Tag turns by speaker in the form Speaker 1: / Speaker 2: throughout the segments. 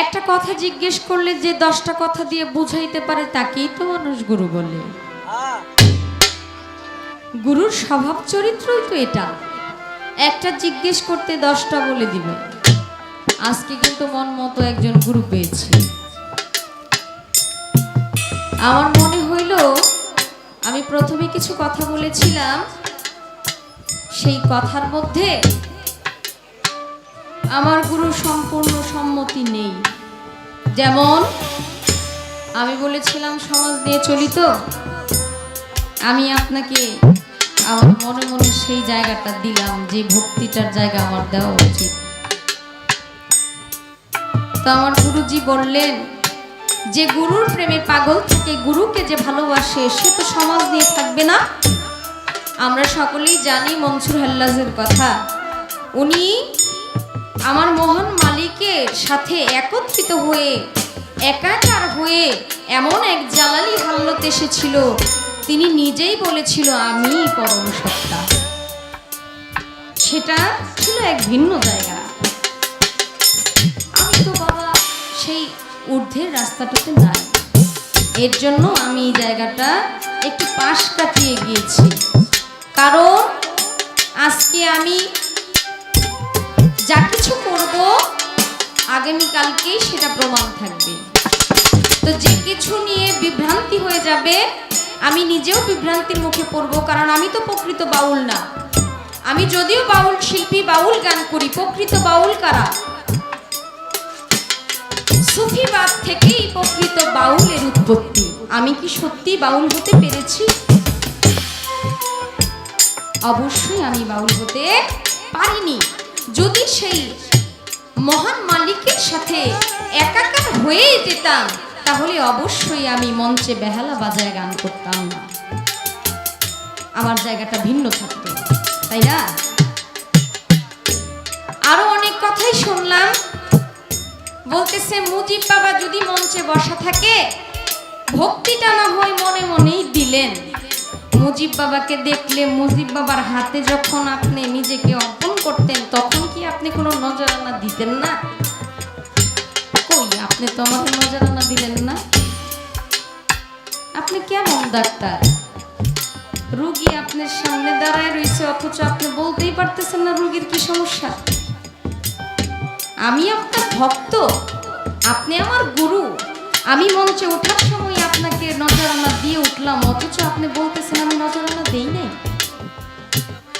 Speaker 1: একটা কথা জিজ্ঞেস করলে যে দশটা কথা দিয়ে বুঝাইতে পারে তাকেই তো মানুষ গুরু বলে। গুরুর স্বভাব চরিত্রই তো এটা। একটা জিজ্ঞেস করতে দশটা বলে দিবে। আজকে কিন্তু মন মতো একজন গুরু পেয়েছি। আমার মনে হইল, আমি প্রথমে কিছু কথা বলেছিলাম, সেই কথার মধ্যে আমার গুরু সম্পূর্ণ সম্মতি নেই। যেমন, আমি বলেছিলাম সমাজ নিয়ে চলি তো, আমি আপনাকে আমার মনে মনে সেই জায়গাটা দিলাম যে ভক্তিটার জায়গা আমার দেওয়া উচিত। তো আমার গুরুজি বললেন, যে গুরুর প্রেমে পাগল থেকে গুরুকে যে ভালোবাসে, সে তো সমাজ নিয়ে থাকবে না? আমরা সকলেই জানি মনসুর হাল্লাজের কথা। উনি আমার মহান মালিকের সাথে একত্রিত হয়ে, একাকার হয়ে এমন এক জালালি হাল্লত এসেছিল। তিনি নিজেই বলেছিল, আমি পরম সত্তা। সেটা ছিল এক ভিন্ন জায়গা। আমি তো বাবা, সেই ঊর্ধ্বের রাস্তাটাতে নাই। এর জন্য আমি জায়গাটা একটু পাশ আগামীকালকেই সেটা প্রমাণ থাকবে। তো যে কিছু নিয়ে বিভ্রান্তি হয়ে যাবে, আমি নিজেও বিভ্রান্তির মুখে পড়ব, কারণ আমি তো প্রকৃত বাউল না। আমি যদিও বাউল শিল্পী, বাউল গান করি, প্রকৃত বাউল কারা? সুফিবাদ থেকেই প্রকৃত বাউলের উৎপত্তি। আমি কি সত্যি বাউল হতে পেরেছি? অবশ্যই আমি বাউল হতে পারিনি। যদি সেই মহান মালিকের সাথে একাকার হয়ে যেতাম, তাহলে অবশ্যই আমি মঞ্চে বেহালা বাজায় গান করতাম না। আমার জায়গাটা ভিন্ন থাকতো, তাই না? আরও অনেক কথাই শুনলাম। বলতেছে, মুজিব বাবা যদি মঞ্চে বসা থাকে, ভক্তিটা না হয় মনে মনেই দিলেন। মুজিব বাবাকে দেখলে মুজিব বাবার হাতে যখন আপনি নিজেকে অর্পণ করতেন, তখন কি আপনি কোনো নজরানা দিতেন না? কই, আপনি তো আমাকে নজরানা দিলেন না। আপনি কেমন ডাক্তার? রুগী আপনার সামনে দাঁড়ায় রয়েছে, অথচ আপনি বলতেই পারতেছেন না রুগীর কি সমস্যা। আমি আপনার ভক্ত, আপনি আমার গুরু। আমি মঞ্চে ওঠার সময় আপনাকে নজরানা দিয়ে উঠলাম, অথচ আপনি বলতেছেন আমি নজরানা দেই নাই।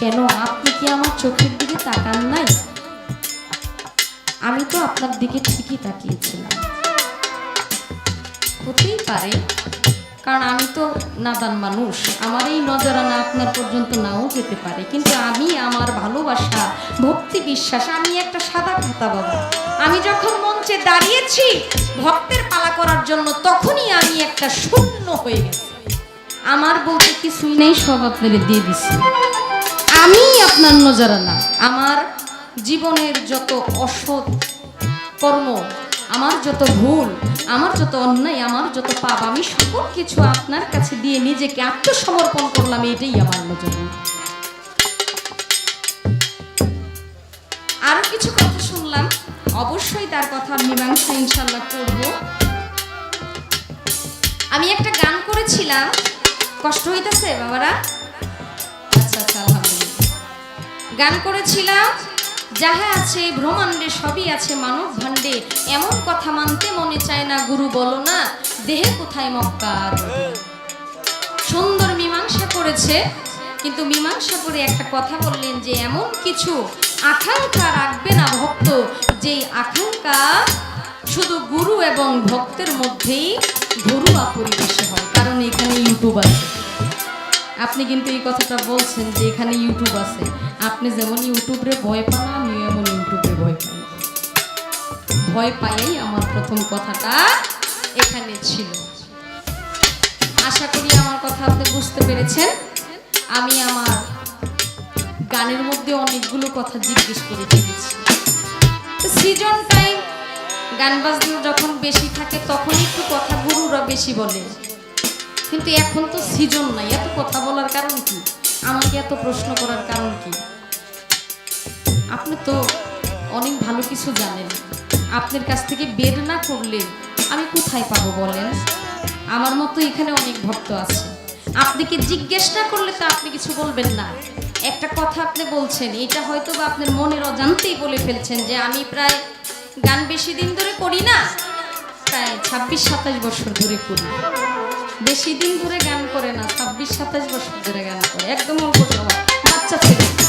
Speaker 1: কেন, আপনি কি আমার চোখের দিকে তাকান নাই? আমি তো আপনার দিকে ঠিকই তাকিয়েছিলাম। হতেই পারে কারণ আমি তো নাদান মানুষ। আমার এই নজরানা আপনার পর্যন্ত নাও যেতে পারে। কিন্তু আমি, আমার ভালোবাসা, ভক্তি বিশ্বাস, আমি একটা সাদা খাতা বাবা। আমি যখন মঞ্চে দাঁড়িয়েছি, ভক্তের পালা করার জন্য তখনই আমি একটা শূন্য হয়ে গেছি। আমার বলতে কিছুই নেই, সব আপনাদের দিয়ে দিছি। আমি আপনার নজরানা। আমার জীবনের যত অসৎ কর্ম আমার যত ভুল, আমার যত অন্যায়, আমার যত পাপ, আমি সকল কিছু আপনার কাছে দিয়ে নিজেকে আত্মসমর্পণ করলাম, এটাই আমার নজরানা আরও কিছু কথা শুনলাম, অবশ্যই তার কথা মীমাংসা ইনশাল্লাহ করব। আমি একটা গান করেছিলাম, কষ্ট হইতেছে বাবারা? আচ্ছা আচ্ছা গান করেছিলাম যাহা আছে, ব্রহ্মাণ্ডে সবই আছে মানব ভাণ্ডে। এমন কথা মানতে মনে চায় না, গুরু বলো না, দেহে কোথায় মক্কা? সুন্দর মীমাংসা করেছে, কিন্তু মীমাংসা করে একটা কথা বললেন যে, এমন কিছু আকাঙ্ক্ষা রাখবে না ভক্ত, যেই আকাঙ্ক্ষা শুধু গুরু এবং ভক্তের মধ্যেই ঘরোয়া পরিবেশে হয়। কারণ এখানে ইউটিউব আছে। আপনি কিন্তু এই কথাটা বলছেন যে, এখানে ইউটিউব আছে। আপনি যেমন ইউটিউবে ভয় পান, আমিও এমন ইউটিউবে ভয় পাই। ভয় পাইয়াই আমার প্রথম কথাটা এখানে ছিল। আশা করি আমার কথা আপনি বুঝতে পেরেছেন। আমি আমার গানের মধ্যে অনেকগুলো কথা জিজ্ঞেস করে ফেলেছি সিজন টাইম গান বাজনা যখন বেশি থাকে, তখন একটু কথা গুরুরা বেশি বলে। কিন্তু এখন তো সিজন নাই, এত কথা বলার কারণ কি? আমাকে এত প্রশ্ন করার কারণ কি? আপনি তো অনেক ভালো কিছু জানেন। আপনার কাছ থেকে বের না করলে আমি কোথায় পাবো বলেন? আমার মতো এখানে অনেক ভক্ত আছে। আপনি কি জিজ্ঞেস না করলে তো আপনি কিছু বলবেন না। একটা কথা আপনি বলছেন, এটা হয়তো বা আপনার মনের অজান্তেই বলে ফেলছেন যে আমি প্রায় গান বেশি দিন ধরে করি না, প্রায় ছাব্বিশ সাতাশ বছর ধরে করি। বেশি দিন ধরে গান করে না, ছাব্বিশ, সাতাশ বছর ধরে গান করে, একদম অল্প সময়। বাচ্চা ছেলে।